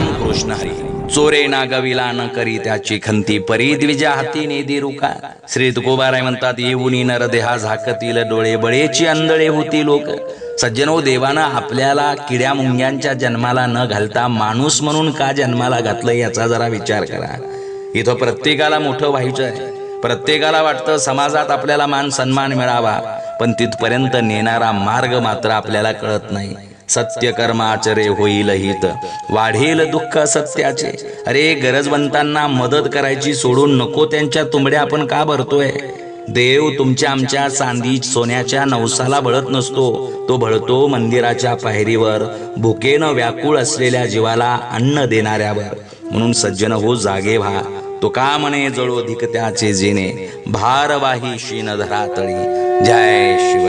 कृष्ण हरी. चोरे नागविला न करी त्याची खंती परी. द्विजा हाती नेदी रुका. श्री तुकोबाराय म्हणतात येऊनी नरदेहा झाकतील डोळे बळेची अंधळे होती लोक. सज्जनो देवानं आपल्याला किड्या मुंग्यांच्या जन्माला न घालता माणूस म्हणून का जन्माला घातलं याचा जरा विचार करा. इथं प्रत्येकाला मोठं व्हायचं आहे प्रत्येकाला वाटतं समाजात आपल्याला मान सन्मान मिळावा. पण तिथपर्यंत नेणारा मार्ग मात्र आपल्याला कळत नाही. सत्य कर्माचरे होईल हित. वाढेल दुःख सत्याचे. अरे गरजवंतांना मदत करायची सोडून नको त्यांच्या तुंबड्या आपण का भरतोय? देव तुमच्या आमच्या चांदी सोन्याच्या नवसाला बळत नसतो. तो बळतो मंदिराच्या पायरीवर. भुकेनं व्याकुळ असलेल्या जीवाला अन्न देणाऱ्यावर. म्हणून सज्जन हो जागे व्हा. तो का म्हणे जळो अधिक त्याचे जिने? भारवाही शीन धरातळी जय शिव